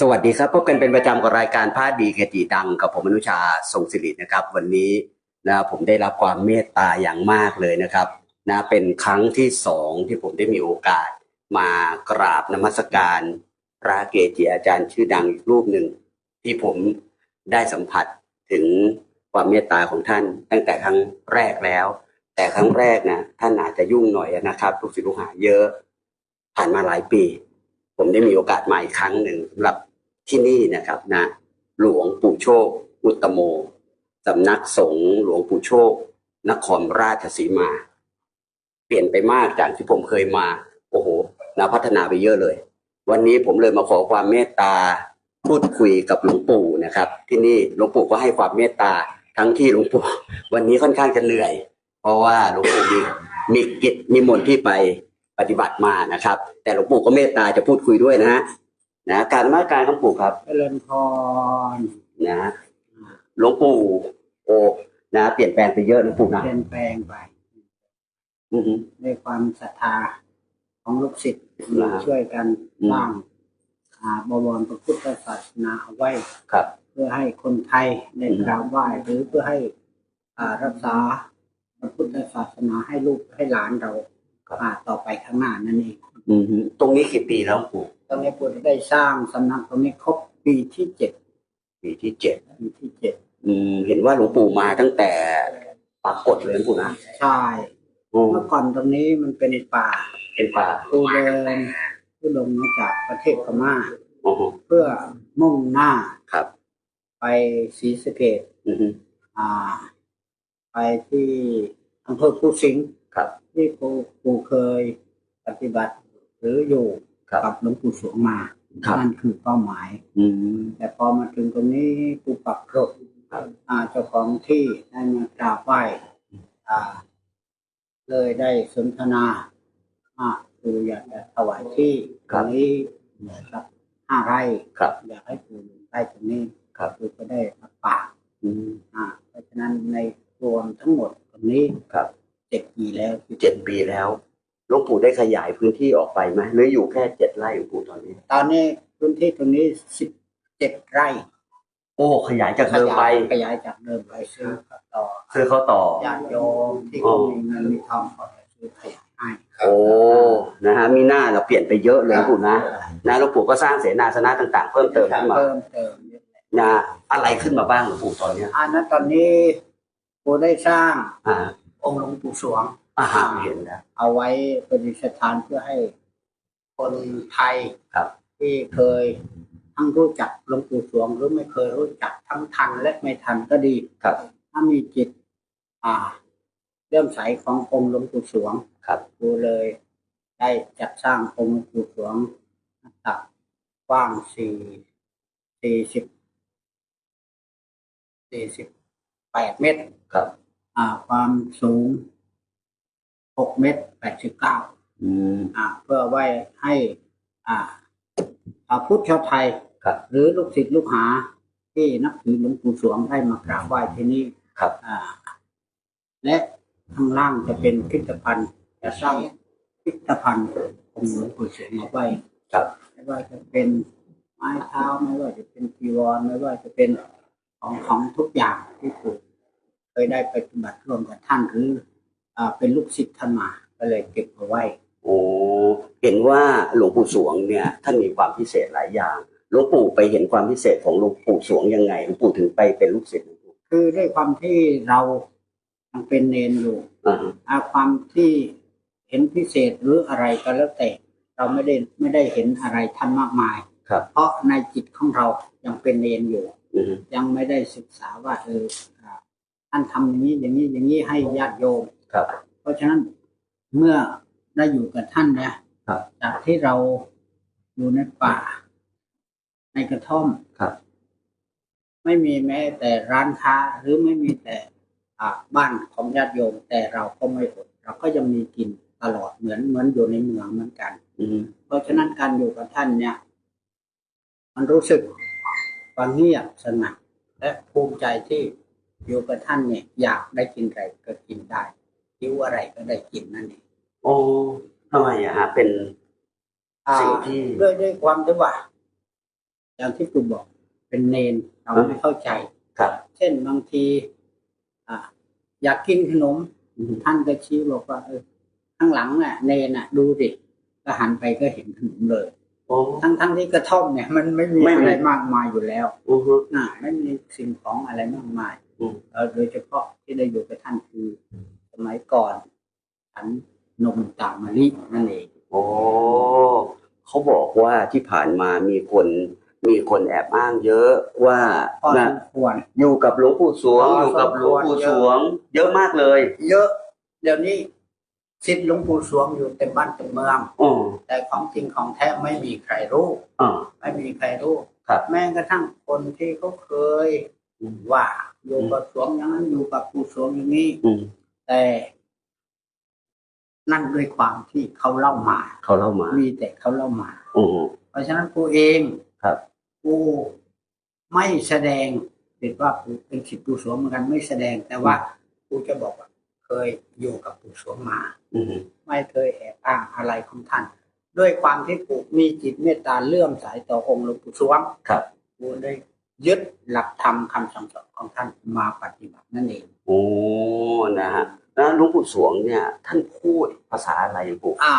สวัสดีครับพบกันเป็นประจำกับรายการพาดีเกจิดังกับผมอนุชาทรงศิรินะครับ วันนี้นะผมได้รับความเมตตาอย่างมากเลยนะครับนะเป็นครั้งที่สองที่ผมได้มีโอกาส มากราบนมัสการ พระเกจิอาจารย์ชื่อดังอีกรูปหนึ่ง ที่ผมได้สัมผัสถึงความเมตตาของท่าน ตั้งแต่ครั้งแรกแล้ว แต่ครั้งแรกนะท่านอาจจะยุ่งหน่อยนะครับลูกศิษย์ลูกหาเยอะ ผ่านมาหลายปี ผมได้มีโอกาสมาอีกครั้งหนึ่งสำหรับที่นี่นะครับนะหลวงปู่โชค อุตตโมสำนักสงฆ์หลวงปู่โชค นครราชสีมา เปลี่ยนไปมากจากที่ผมเคยมา โอ้โหนะพัฒนาไปเยอะเลย วันนี้ผมเลยมาขอความเมตตาพูดคุยกับหลวงปู่นะครับ ที่นี่หลวงปู่ก็ให้ความเมตตาทั้งที่หลวงปู่วันนี้ค่อนข้างจะเหนื่อย เพราะว่าหลวงปู่มีมีกิจนิมนต์ที่ไป ฏิบัติมานะครับ แต่หลวงปู่ก็เมตตาจะพูดคุยด้วยนะฮะนะการนมาการหลวงปู่ครับเจริญพรนะหลวงปู่โอ้นะเปลี่ยนแปลงไปเยอะหลวงปู่นะเปลี่ยนแปลงไปอือฮึด้วยความศรัทธาของลูกศิษย์ครับช่วยกันอืมสร้างอ่าบวรพระพุทธศาสนาเอาไว้ครับ เพื่อให้คนไทยได้อืมกราบไหว้หรือเพื่อให้อ่ารักษาพระพุทธศาสนาให้ลูกให้หลานเรา อ่าต่อไปข้างหน้านั่นเองอือฮึตรงนี้กี่ปีแล้วหลวงปู่ตอนนี้ปู่ได้สร้างสำนักตรงนี้ครบปีที่เจ็ดปีที่เจ็ดปีที่เจ็ดอืมเห็นว่าหลวงปู่มาตั้งแต่ปรากฏเลยหลวงปู่นะใช่อืมเมื่อก่อนตรงนี้มันเป็นป่าเป็นป่าปูเดินผู้ลงมาจากประเทศพม่าอ๋อเพื่อมุ่งหน้าครับ ไปศรีสะเกดอือฮึอ่า ไปที่อำเภอภูสิงห์ ครับ ที่ปูปูเคยปฏิบัติ หรืออยู่ครับกับหลวงปู่สวงมาครับ นั่นคือเป้าหมาย อืม แต่พอมาถึงตรงนี้ปูปรับรถครับอ่าเจ้าของที่ได้มากราบไหว้อ่า เลยได้สนทนาอ่าคืออยากจะถวายที่ตรงนี้นะครับห้าไร่ครับ อยากให้ปู่อยู่ใต้ตรงนี้ครับคือจะได้รับป่าอืมอ่าเพราะฉะนั้นในรวมทั้งหมดตรงนี้ครับ เจ็ดปีแล้วที่เจ็ดปีแล้วหลวงปู่ได้ขยายพื้นที่ออกไปไหมหรืออยู่แค่เจ็ดไร่หลวงปู่ตอนนี้ ตอนนี้พื้นที่ตรงนี้สิบเจ็ดไร่ โอ้ขยายจากเดิมไปขยายจากเดิมไปซื้อต่อซื้อเขาต่อญาติโยมที่เขามีเงินมีทองเขาจะซื้อขยายให้โอ้นะฮะมีหน้าเราเปลี่ยนไปเยอะเลยหลวงปู่นะนะหลวงปู่ก็สร้างเสนาสนะต่าง ๆ เพิ่มเติมขึ้นมาเพิ่มเติมเยอะเลยนะอะไรขึ้นมาบ้างหลวงปู่ตอนเนี้ยอันนั้นตอนนี้ปู่ได้สร้างอ่า องค์หลวงปู่สวงอาหารเห็นแล้ว เอาไว้ประดิษฐานเพื่อให้คนไทยครับ ที่เคยทั้งรู้จักหลวงปู่สวงหรือไม่เคยรู้จักทั้งทันและไม่ทันก็ดีครับ ถ้ามีจิต อ่า เริ่อมใสขององค์หลวงปู่สวงครับกูเลยได้จัดสร้างองค์หลวงปู่สวงหน้าตักกว้างสี่สี่สิบสี่สิบแปดเมตรครับ อ่า ความสูงหกเมตรแปดสิบเก้าอืม อ่า เพื่อไว้ให้ อ่าชาวพุทธชาวไทย ครับ หรือลูกศิษย์ลูกหา ที่นับถือหลวงปู่สวงได้มากราบไหว้ที่นี่ ครับ อ่า และข้างล่างจะเป็นพิพิธภัณฑ์จะสร้างพิพิธภัณฑ์องค์หลวงปู่สวงเอาไว้ครับ ไม่ว่าจะเป็นไม้เท้าไม่ว่าจะเป็นจีวรไม่ว่าจะเป็นของของทุกอย่างที่ปู่ เคยได้ไปปฏิบัติร่วมกับท่านหรืออ่าเป็นลูกศิษย์ท่านมาก็เลยเก็บเอาไว้ โอ้เห็นว่าหลวงปู่สวงเนี่ยท่านมีความพิเศษหลายอย่างหลวงปู่ไปเห็นความพิเศษของหลวงปู่สวงยังไงหลวงปู่ถึงไปเป็นลูกศิษย์หลวงปู่คือด้วยความที่เรายังเป็นเนนอยู่อ่าฮะอาความที่เห็นพิเศษหรืออะไรก็แล้วแต่ เราไม่ได้ไม่ได้เห็นอะไรท่านมากมาย ครับเพราะในจิตของเรายังเป็นเนนอยู่ อืมยังไม่ได้ศึกษาว่าเอออ่า ท่านทำอย่างนี้อย่างนี้อย่างนี้ให้ญาติโยมครับ เพราะฉะนั้นเมื่อได้อยู่กับท่านนะครับจากที่เราอยู่ในป่า ในกระท่อมครับ ไม่มีแม้แต่ร้านค้าหรือไม่มีแต่อ่าบ้านของญาติโยม แต่เราก็ไม่อดเราก็ยังมีกินตลอดเหมือนเหมือนอยู่ในเมืองเหมือนกันอืมเพราะฉะนั้นการอยู่กับท่านเนี่ย มันรู้สึกว่าเงียบสงัดและภูมิใจที่ อยู่กับท่านเนี่ยอยากได้กินอะไรก็กินได้หิวอะไรก็ได้กินนั่นเองโอ้ทำไมอะฮะเป็นอ่าสิ่งที่ด้วยด้วยความที่ว่าอย่างที่ครูบอกเป็นเนนเราอ่าไม่เข้าใจครับ เช่นบางที อ่า อยากกินขนมอืมท่านก็ชี้บอกว่าเออข้างหลังน่ะ เนนน่ะ ดูสิก็หันไปก็เห็นขนมเลยโอ้ทั้งทั้งที่กระท่อมเนี่ย มันไม่มีไม่มีอะไรมากมายอยู่แล้วอือฮึน่ะไม่มีสิ่งของอะไรมากมายอืมเออโดยเฉพาะที่ได้อยู่กับท่านคืออสมัยก่อนฉันนมตามมะลินั่นเองโอ้เขาบอกว่าที่ผ่านมามีคนมีคนแอบอ้างเยอะว่าพอสนะมควรอยู่กับหลวงปู่สวงพออยู่กับหลวงปู่สวง เยอะมากเลย เยอะ เดี๋ยวนี้สิทธิ์หลวงปู่สวงอยู่เต็มบ้านเต็มเมืองอ๋อแต่ของจริงของแท้ไม่มีใครรู้อ่าไม่มีใครรู้ครับแม้กระทั่งคนที่เขาเคยอืม ว่าอยู่กับสวงอย่างนั้นอยู่กับปู่สวงอย่างนี้อืมแต่นั่นด้วยความที่เขาเล่ามา เขาเล่ามา มีแต่เขาเล่ามาอืมเพราะฉะนั้นกูเองครับกูไม่แสดงเด็ดว่ากูเป็นสิทธิปู่สวงเหมือนกันไม่แสดงแต่ว่ากูจะบอกว่า เคยอยู่กับปู่สวงมาอืมไม่เคยแอบอ้างอะไรของท่าน ด้วยความที่ปู่มีจิตเมตตาเลื่อมใสต่อองค์หลวงปู่สวงครับกูได้ ยึดหลักธรรมคำสั่งสอนของท่านมาปฏิบัตินั่นเองโอ้นะฮะแล้วหลวงปู่สวงเนี่ย ท่านพูดภาษาอะไรปู่อ่า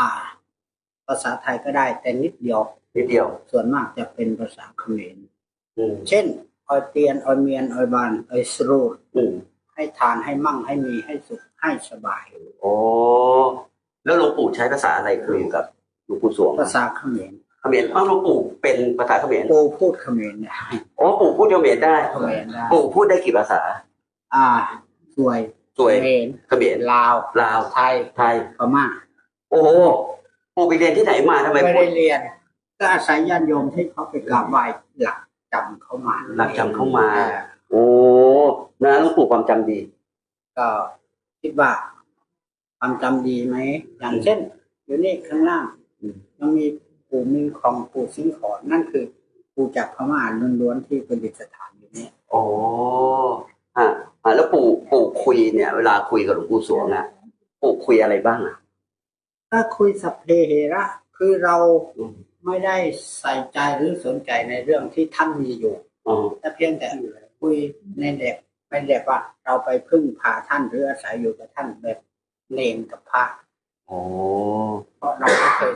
ภาษาไทยก็ได้ แต่นิดเดียวนิดเดียว ส่วนมากจะเป็นภาษาเขมรอืมเช่นออยเตียนออยเมียนออยบานออยสรูดอืมให้ทานให้มั่งให้มีให้สุขให้สบายโอ้แล้วหลวงปู่ใช้ภาษาอะไรคุยกับหลวงปู่สวงภาษาเขมร เขมรอ้าวหลวงปู่เป็นภาษาเขมรปูพูดเขมรเนี่ยโอ้ปู่พูดเขมรได้ เขมรได้ปู่พูดได้กี่ภาษา อ่าสวยสวยเขมรเขมรลาว ลาว ไทย ไทย พม่า โอ้โหปู่ไปเรียนที่ไหนมาทำไมไม่พูได้ดเรียน ก็อาศัยญาติโยมที่เขาไปกราบไหว้หลักจำเขามา หลักจำเข้ามาอ่โอ้นะหลวงปู่ความจำดี ก็คิดว่าความจำดีไหม อย่างเช่นอยู่นี่ข้างล่างอืมยังมี ปู่มีของปู่ซิงขอนนั่นคือปู่จากพม่าล้วนๆที่ประดิษฐานอยู่เนี่ยโอ้ฮะอะแล้วปู่ปู่คุยเนี่ย เวลาคุยกับหลวงปู่สวงอะปู่คุยอะไรบ้างอะถ้าคุยสัพเพเหระคือเราอืมไม่ได้ใส่ใจหรือสนใจในเรื่องที่ท่านมีอยู่อ๋อแต่เพียงแต่คุยในเด็กไม่เด็กว่า เราไปพึ่งพาท่านหรืออาศัยอยู่กับท่านแบบเนมกับพระโอ้เ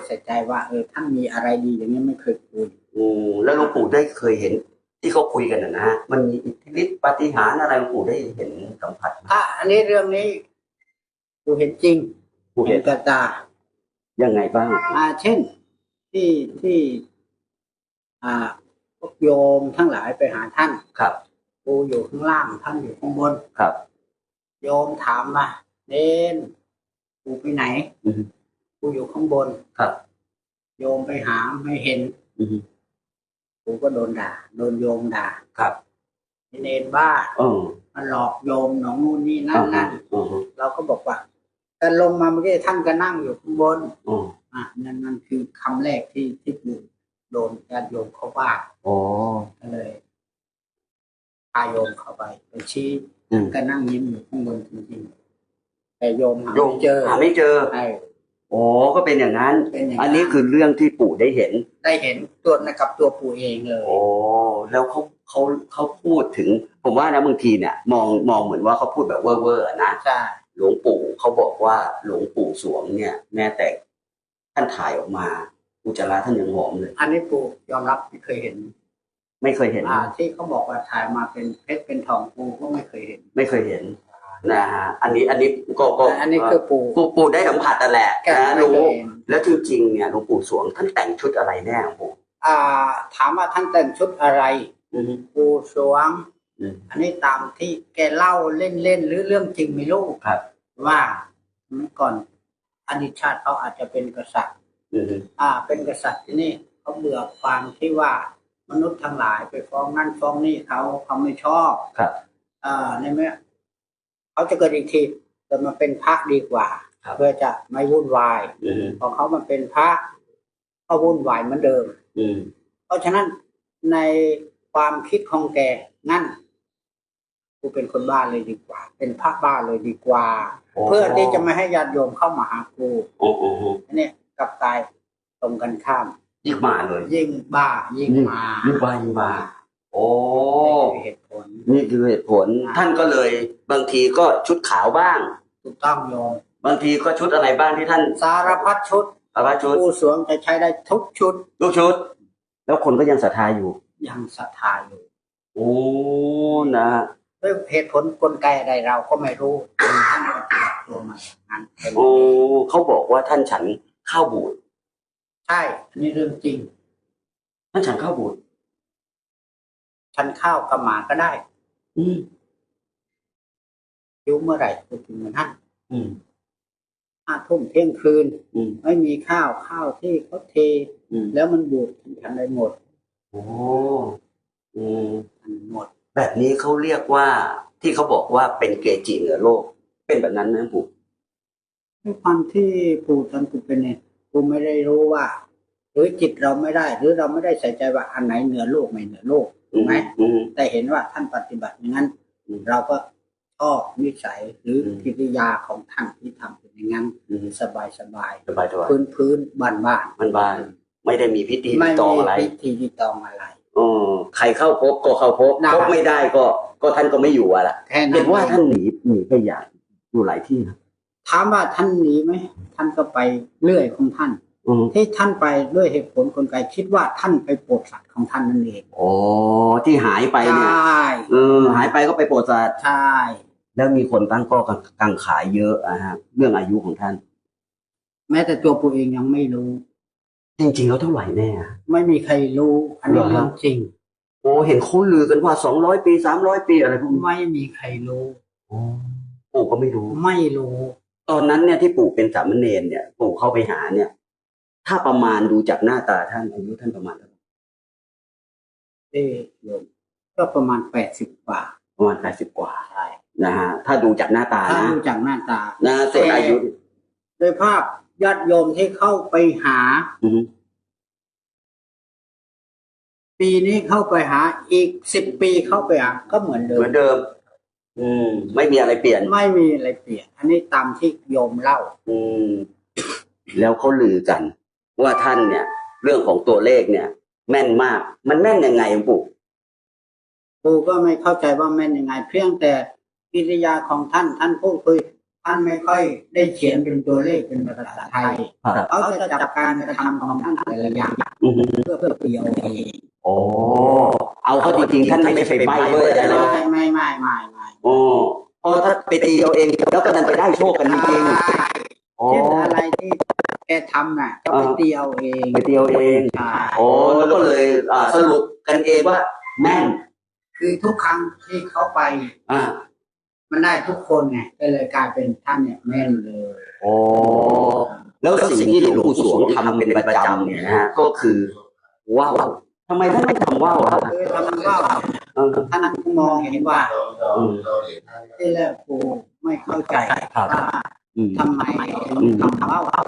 ใส่ใจว่าเออท่านมีอะไรดีอย่างนี้ไม่เคยคุยอืมแล้วหลวงปู่ได้เคยเห็น ที่เขาคุยกันนะนะฮะมันมีอิทธิฤทธิปาฏิหาริย์อะไรหลวงปู่ได้เห็นสัมผัสไหม อะอันนี้เรื่องนี้กูเห็นจริงปู่เห็เห็นนกับตายังไงบ้าง อ่าเช่น ที่ที่ อ่าพวกโยมทั้งหลายไปหาท่านครับ กูอยู่ข้างล่างท่านอยู่ข้างบน ครับ โยมถามมาเน้นกูไปไหน อืม กูอยู่ข้างบนครับ โยมไปหาไม่เห็นอืมกูก็โดนด่า โดนโยมด่าครับไอ้เนนบ้าเออมันหลอกโยมหนองนู่นนี่นั่นนั่นอ๋อเราก็บอกว่าแต่ลงมาเมื่อกี้ท่านก็นั่งอยู่ข้างบนอ๋ออะนั่นนั่นคือคำแรกที่ที่กูโดนญาติโยมเขาว่าอ๋อก็เลยพาโยมเข้าไปไปชี้อืมก็นั่งยิ้มอยู่ข้างบนจริงๆแต่โยมหาโยมไม่เจอหาไม่เจอใช่ อ๋อก็เป็นอย่างนั้น เป็นอย่างอันนี้คือเรื่องที่ปู่ได้เห็น ได้เห็นตัวนะครับตัวปู่เองเลยโอ้แล้วเขาเขาเขาพูดถึง ผมว่านะบางทีเนี่ยมองมองเหมือนว่าเขาพูดแบบเว่อร์ๆนะ ใช่หลวงปู่เขาบอกว่าหลวงปู่สวงเนี่ย แม้แต่ท่านถ่ายออกมาอุจจาระท่านยังหอมเลย อันนี้ปู่ยอมรับไม่เคยเห็นไม่เคยเห็น อ่าที่เขาบอกว่าถ่ายมาเป็นเพชรเป็นทองปู่ก็ไม่เคยเห็น ไม่เคยเห็น นะฮะอันนี้อันนี้ก็ก็แต่อันนี้คือปู่ปู่ปู่ได้สัมผัสนั่นแหละแกนะไม่เครู้ยเห็นแล้วจริงๆเนี่ยหลวงปู่สวงท่านแต่งชุดอะไรแน่ของปู่อ่า ถามว่าท่านแต่งชุดอะไรอืมปู่สวงอืมอันนี้ตามที่แกเล่าเล่นๆหรือเรื่องจริงไม่รู้ครับว่าเมื่อก่อนอดีตชาติเขาอาจจะเป็นกษัตริย์อืมอ่า เป็นกษัตริย์ที่นี่เขาเบื่อความที่ว่ามนุษย์ทั้งหลายไปฟ้องนั่นฟ้องนี่เขาเขาไม่ชอบครับอ่าในเมื่อ เขาจะเกิดอีกทีจะมาเป็นพระดีกว่า ครับเพื่อจะไม่วุ่นวายอืมพอเขามาเป็นพระก็วุ่นวายเหมือนเดิม อืม เพราะฉะนั้นในความคิดของแกนั่นกูเป็นคนบ้าเลยดีกว่า เป็นพระบ้าเลยดีกว่าเพื่อที่จะไม่ให้ญาติโยมเข้ามาหากูโอ้โอ้โอ้อันนี้กลับกลายตรงกันข้าม ยิ่งมาเลยยิ่งบ้ายิ่งมา ยิ่งบ้ายิ่งมา โอ้ นี่คือเหตุผลนี่คือเหตุผล ท่านก็เลยบางทีก็ชุดขาวบ้าง ถูกต้องโยม บางทีก็ชุดอะไรบ้างที่ท่านสารพัดชุดอาภาชุดผู้สวงจะใช้ได้ทุกชุดลูกชุด แล้วคนก็ยังศรัทธาอยู่ ยังศรัทธาอยู่ โอ้นะด้วยเหตุผลกลไกอะไรเราก็ไม่รู้ท่านก็ติดตัวมาอย่างนั้นเป็นโอ้เขาบอกว่าท่านฉันข้าวบูดใช่อันนี้เรื่องจริง ท่านฉันข้าวบูด ฉันข้าวกับหมาก็ได้ อืมหิวเมื่อไหร่ก็กินเมื่อนั้นอืมห้าทุ่มเที่ยงคืน อืมไม่มีข้าวข้าวที่เขาเทอืมแล้วมันบูดฉันได้หมดโอ้อืมมันหมด แบบนี้เขาเรียกว่าที่เขาบอกว่าเป็นเกจิเหนือโลก เป็นแบบนั้นนะปู่ด้วยความที่ปู่ตอนปู่เป็นเนี่ยปู่ไม่ได้รู้ว่าห รือจิตเราไม่ได้ หรือเราไม่ได้ใส่ใจว่าอันไหนเหนือโลกไม่เหนือโลกถูกไหมอืมแต่เห็นว่าท่านปฏิบัติอย่างนั้นอืมเราก็ชอบนิสัยหรืออมกิริยาของท่านที่ทำเป็นอย่างนั้นอืมสบายสบายสบายสบายพื้นพื้นบ้านบ้านมันบานไม่ได้มีพิธีไม่ตองมีอะไรพิธีที่ตองอะไรอ๋อใครเข้าพบก็เข้าพบได้พบไม่ได้ก็ ก็ท่านก็ไม่อยู่อะล่ะแค่นั้เห็นนว่าท่านหนีหนีไปอย่างอยู่หลายที่นะถามว่าท่านหนีไหมท่านก็ไปเรื่อยของท่าน อืมที่ท่านไปด้วยเหตุผลกลไกคิดว่าท่านไปโปรดสัตว์ของท่านนั่นเองโอ้ที่หายไปใชเนี่ย่เออ หายไปก็ไปโปรดสัตว์ใช่แล้วมีคนตั้งข้อกังขาเยอะอะฮะเรื่องอายุของท่าน แม้แต่ตัวปู่เองยังไม่รู้ จริงๆแล้วเท่าไหร่แน่อะ ไม่มีใครรู้ อันนี้เหรอฮะเรื่องจริง โอ้เห็นเขาลือกันว่าสองร้อยปีสามร้อยปีอะไรพวกนี้ไม่มีใครรู้ โอ้ปู่ก็ไม่รู้ ไม่รู้ ตอนนั้นเนี่ยที่ปู่เป็นสามเณรเนี่ย ปู่เข้าไปหาเนี่ย ถ้าประมาณดูจากหน้าตาท่านอายุท่านประมาณเท่าไหร่เอ้โยมก็ประมาณแปดสิบกว่า ประมาณแปดสิบกว่าใช่นะฮะถ้าดูจากหน้าตาถ้านะดูจากหน้าตานะส่วนอายุโดยภาพญาติโยมที่เข้าไปหา อือฮึปีนี้เข้าไปหาอีกสิบปีเข้าไปหาก็เหมือนเดิเหมมือนเดิม อืม ไม่มีอะไรเปลี่ยน ไม่มีอะไรเปลี่ยน อันนี้ตามที่โยมเล่า อืม แล้วเขาลือกัน ว่าท่านเนี่ย เรื่องของตัวเลขเนี่ย แม่นมาก มันแม่นยังไงปู่ปูก็ไม่เข้าใจว่าแม่นยังไง เพียงแต่กิริยาของท่านท่านพูดคุยท่านไม่ค่อยได้เขียนเป็นตัวเลขเป็นภาษาไทยครับเขาจะจับการกระทำของท่านแต่ละอย่างอือฮึเพื่อเพื่อเปรียวเองโอ้เอาเข้าจริงๆท่านไม่ได้ไปใบ้ด้วยอะไรเลยไม่ไม่ไม่ไม่ไม่โอ้เพราะถ้าไปตีเอาเองแล้วก็นันไปได้โชคกันจริงๆโอ้ เช่นอะไรที่แกทำน่ะก็ไปเตียวเองไปตีเอาเองใช่โอ้แล้วก็เลยอ่าสรุปกันเองว่าแม่น คือทุกครั้งที่เขาไปอ่ามันได้ทุกคนไงก็เลยกลายเป็นท่านเนี่ยแม่นเลยโอ้แล้วสิ่งที่หลวงปู่สวงทำเป็นประจำเนี่ยนะฮะก็คือว่าวทำไมท่านไม่ทำว่าวครับคือทำว่าเออท่านมองเห็นว่าอืมที่แรกกูไม่เข้าใจครับว่าอืม ทำไมถึงทำว่าวครับ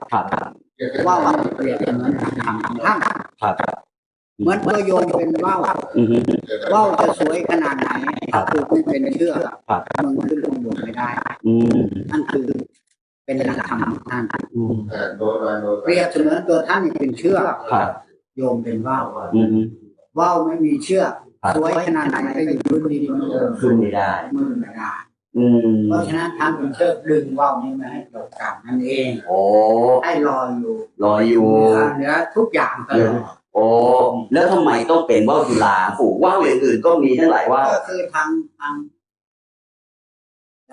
ว่าวเปรียบเสมือนทำของท่านครับเหมือนตัวโยมเป็นว่าวอือฮึว่าวจะสวยขนาดไหนครับคือไม่เป็นเชือกครับมึงขึ้นข้างบนไม่ได้อืมนั่นคือเป็นหลักธรรมของท่านอืมเปรียบเสมือนตัวท่านนี่เป็นเชือกครับโยมเป็นว่าวอืมว่าวไม่มีเชือกครับสวยขนาดไหนก็อยู่พื้นดินเหมือนเดิมขึ้นไม่ได้มือไม่ได้อืม เพราะฉะนั้นท่านเป็นเชือกดึงว่าวนี้มาให้ตกกลับนั่นเองโอ้ให้ลอยอยู่รออยู่เหนือเหนือทุกอย่างตลอดโอ้แล้วทำไมต้องเป็นว่าวจุฬาปู่ว่าวอย่างอื่นก็มีทั้งหลายว่าวก็คือทางทาง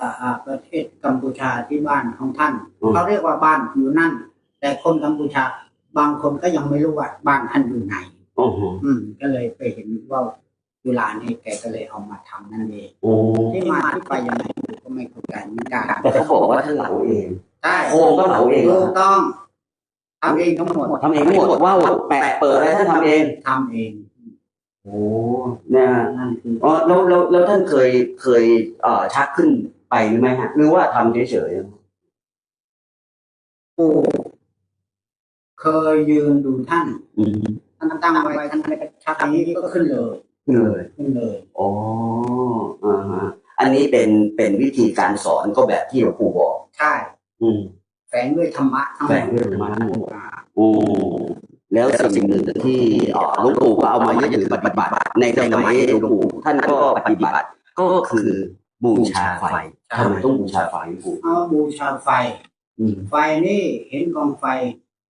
อ่าอ่าประเทศกัมพูชาที่บ้านของท่านเขาเรียกว่าบ้านอยู่นั่น แต่คนกัมพูชา บางคนก็ยังไม่รู้ว่าบ้านท่านอยู่ไหนโอ้โหอืมก็เลยไปเห็นว่า จุฬานี่แกก็เลยเอามาทำนั่นเองโอ้ที่มาที่ไปยังไงผมก็ไม่เข้าใจเหมือนกันแต่เขาบอกว่าท่านเหลาเองใช่โครงก็เหลาเองเหรอถูกต้องทำเองทั้งหมดทำเองทั้งหมดว่าวแปะเปิดอะไรท่านทำเองทำเองโอ้เนี่ยนั่นคืออ๋อแล้วแล้วแล้วท่านเคยเคยเอ่อชักขึ้นไปหรือไม่ฮะหรือว่าทำเฉยปู่เคยยืนดูท่านๆอืมท่านตั้งไว้ท่านอะไรก็ชักอย่างนี้ก็ขึ้นเลย เลยขึ้นเลยอ๋ออ่าฮะอันนี้เป็นเป็นวิธีการสอนก็แบบที่หลวงปู่บอก ใช่ อืมแฝงด้วยธรรมะทั้งหแฝมงดด้วยธรรมะทั้งหมดโอ้แล้วสิ่งหนึ่งที่เอ่อหลวงปู่ก็เอามายึดถือปฏิบัติ ในสมัยหลวงปู่ท่านก็ปฏิบัติก็คือบูชาไฟทำไมต้องบูชาไฟหลวงปู่เอาบูชาไฟ อืม ไฟนี่เห็นกองไฟ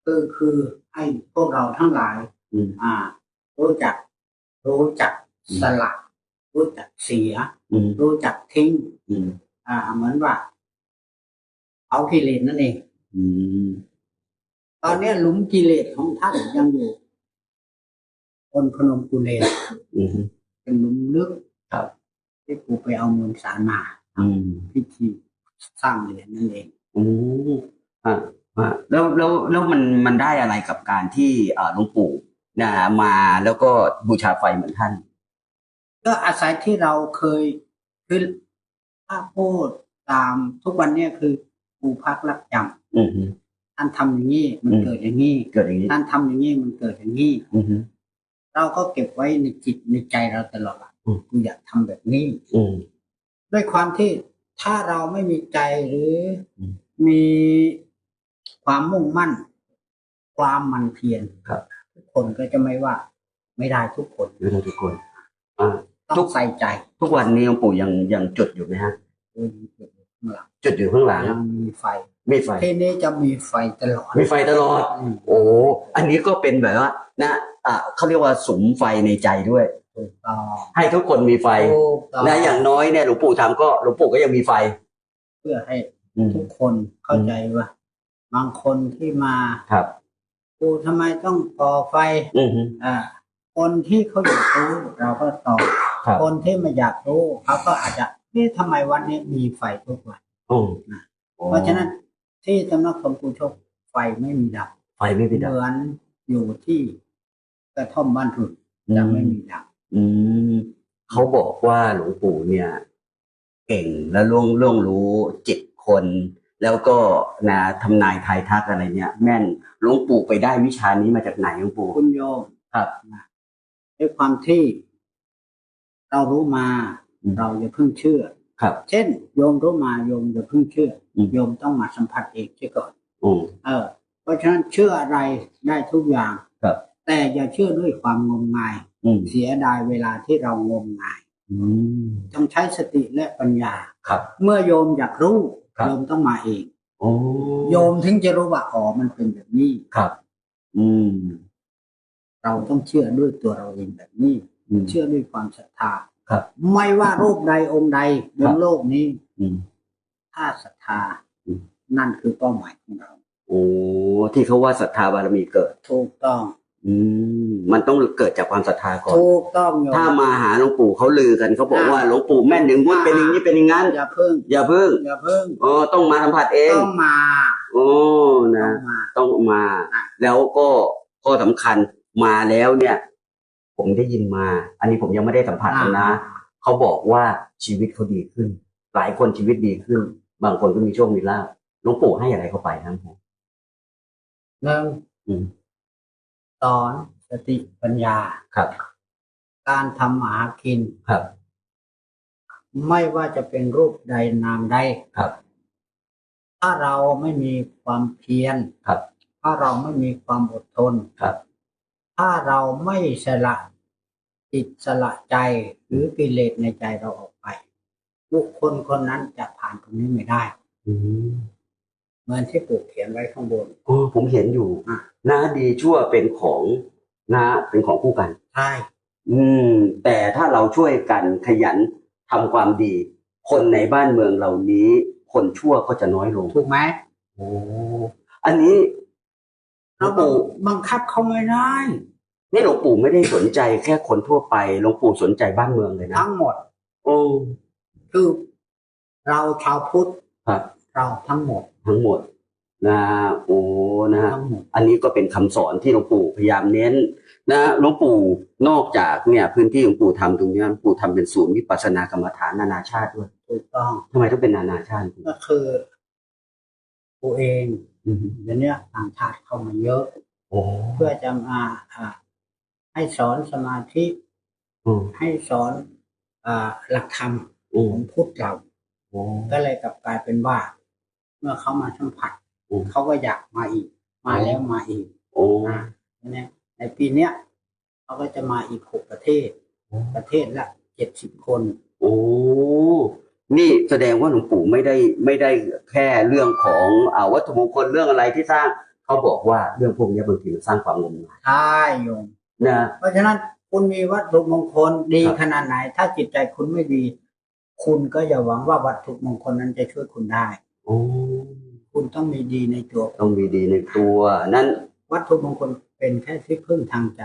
คือคือให้พวกเราทั้งหลาย อืม อ่า รู้จัก รู้จักสละรู้จักเสียอืมรู้จักทิ้งอืมอ่า เหมือนว่า เอากิเลสนั่นเองอืมตอนเนี้ยหลุมกิเลสของท่านยังอยู่บนพนมกุเลนอืมเป็นหลุมลึกครับที่กูไปเอามวลสารมาอืมพิธีสร้างเหรียญนั่นเองโอ้อ่าอ่าแล้วแล้วแล้วมันมันได้อะไรกับการที่เอ่อหลวงปู่ นะมาแล้วก็บูชาไฟเหมือนท่าน ก็อาศัยที่เราเคยคือถ้าพูดตามทุกวันเนี่ยคือกูพักรักจอืมำท่านทำอย่างนี้มันอืมเกิดอย่างนี้เกิดอย่างนี้ท่านทำอย่างนี้มันเกิดอย่างนี้อืมเราก็เก็บไว้ในจิตในใจเราตลอดว่าอืมกูอยากทำแบบนี้อืมด้วยความที่ถ้าเราไม่มีใจหรืออมมีความมุ่งมั่น ความมันเพียรครับทุก คนก็จะไม่ว่า ไม่ได้ทุกคนไม่ได้ทุกคนอ่าต้ทุองกใส่ใจทุกวันนี้หลวงปู่ยังยังจุดอยู่ไหมฮะตัวนี้เกิดข้างหลังจุดอยู่ข้างหลังยังมีไฟมีไฟ ที่นี้จะมีไฟตลอดมีไฟตลอด อืมโอ้ อันนี้ก็เป็นแบบว่า นะอ่าเขาเรียกว่าสุมไฟในใจด้วย ถูกต้องให้ทุกคนมีไฟ ถูกต้องนะอย่างน้อยเนี่ยหลวงปู่ทำก็หลวงปู่ก็ยังมีไฟ เพื่อให้อืม ทุกคนเข้าใจว่า บางคนที่มาครับ กูทำไมต้องก่อไฟอืมอ่า คนที่เขาอยากรู้เราก็ตอบครับ คนที่ไม่อยากรู้เขาก็อาจจะนี่ทำไมวันนี้มีไฟทุกวัน อืมเพราะฉะนั้นที่สำนักสงฆ์กูโชคไฟไม่มีดับ ไฟไม่เหมีดับ มือนอยู่ที่กระท่อมบ้านทุนจะไม่มีดับ อืมเขาบอกว่าหลวงปู่เนี่ย เก่งและล่วงล่วงรู้จิตคน แล้วก็นะทำนายทายทักอะไรเนี่ย แม่นหลวงปู่ไปได้วิชานี้มาจากไหนหลวงปู่คุณโยมครับด้วยความที่เรารู้มาอืมเราอย่าเพิ่งเชื่อ ครับ เช่น โยมรู้มาโยมอย่าเพิ่งเชื่ออมโยมต้องมาสัมผัสเองเสียก่อนอืมเออ เพราะฉะนั้นเชื่ออะไรได้ทุกอย่างครับ แต่อย่าเชื่อด้วยความงมงายอืมเสียดายเวลาที่เรางมงายอืมต้องใช้สติและปัญญาครับ เมื่อโยมอยากรู้ครับ โยมต้องมาเองโอ้โยมถึงจะรู้ว่าอ๋อมันเป็นแบบนี้ครับ อืม เราต้องเชื่อด้วยตัวเราเองแบบนี้อืมเชื่อด้วยความศรัทธาครับไม่ว่ารูปใดองค์ใดบครันบโลกนี้อืมถ้าศรัทธาอืมนั่นคือเป้าหมายของเรา โอ้ที่เขาว่าศรัทธาบารมีเกิดถูกต้อง อืมมันต้องเกิดจากความศรัทธาก่อน ถูกต้องโยม ถ้ามาหาหลวงปู่เขาลือกันเขาบอกว่าหลวงปู่แม่นอย่างงู้นเป็นอย่างนี้เป็นอย่างนั้นอย่าเพิ่งอย่าเพิ่งอย่าเพิ่งอ๋อต้องมาสัมผัสเองต้องมาโอ้ต้นะ องมา ต้องมาแล้วก็ข้อสำคัญมาแล้วเนี่ย ผมได้ยินมา อันนี้ผมยังไม่ได้สัมผัสเลยนะเขาบอกว่าชีวิตเขาดีขึ้น หลายคนชีวิตดีขึ้น บางคนก็มีโชคมีลาภหลวงปู่ให้อะไรเข้าไปครับผมหนึ่งอืม สอนสติปัญญา ครับ การทำมาหากิน ครับ ไม่ว่าจะเป็นรูปใดนามใด ครับ ถ้าเราไม่มีความเพียร ครับ ถ้าเราไม่มีความอดทน ครับ ถ้าเราไม่สละจิตสละใจหรือกิเลสในใจเราออกไป บุคคลคนนั้นจะผ่านตรงนี้ไม่ได้อืม เหมือนที่ปู่เขียนไว้ข้างบนอ๋อผมเห็นอยู่อะนะดีชั่วเป็นของนะเป็นของคู่กันใช่อืม แต่ถ้าเราช่วยกันขยันทำความดี คนในบ้านเมืองเหล่านี้ คนชั่วก็จะน้อยลงถูกไหมโอ้อันนี้หลวเรางปู่บังคับเขาไม่ได้นี่หลวงปู่ไม่ได้สนใจแค่คนทั่วไปหลวงปู่สนใจบ้านเมืองเลยนะทั้งหมด โอ้คือเราชาวพุทธครับเราทั้งหมด ทั้งหมดนะโอ้นะฮะทั้งหมดอันนี้ก็เป็นคำสอนที่หลวงปู่พยายามเน้นนะหลวงปู่นอกจากเนี่ย พื้นที่หลวงปู่ทำตรงเนี้ยหลวงปู่ทำเป็นศูนย์วิปัสสนากรรมฐานนานาชาติด้วยถูกต้องทำไมต้องเป็นนานาชาติก็คือตัวเองอืมเดี๋ยวนี้ต่างชาติเข้ามาเยอะโอ้เพื่อจะมาอ่าให้สอนสมาธิอืมให้สอนอ่าหลักธรรมอืขมองพุทธเราโอ้ก็เลยกลับกลายเป็นว่า เมื่อเขามาสัมผัสอืมเขาก็อยากมาอีก มาแล้วมาอีกโอ้นะในปีเนี้ยเขาก็จะมาอีกหกประเทศ ประเทศละเจ็ดสิบคน โอ้นี่แสดงว่าหลวงปู่ไม่ได้ไม่ได้แค่เรื่องของอาวัตถุมงคลเรื่องอะไรที่สร้าง เขาบอกว่าเรื่องพวกนี้บางทีมันสร้างความงมงายใช่โยมนะเพราะฉะนั้นคุณมีวัตถุมงคลดีครับขนาดไหน ถ้าจิตใจคุณไม่ดี คุณก็อย่าหวังว่าวัตถุมงคลนั้นจะช่วยคุณได้ โอ้ คุณต้องมีดีในตัว ต้องมีดีในตัว นั่นวัตถุมงคลเป็นแค่ที่พึ่งทางใจ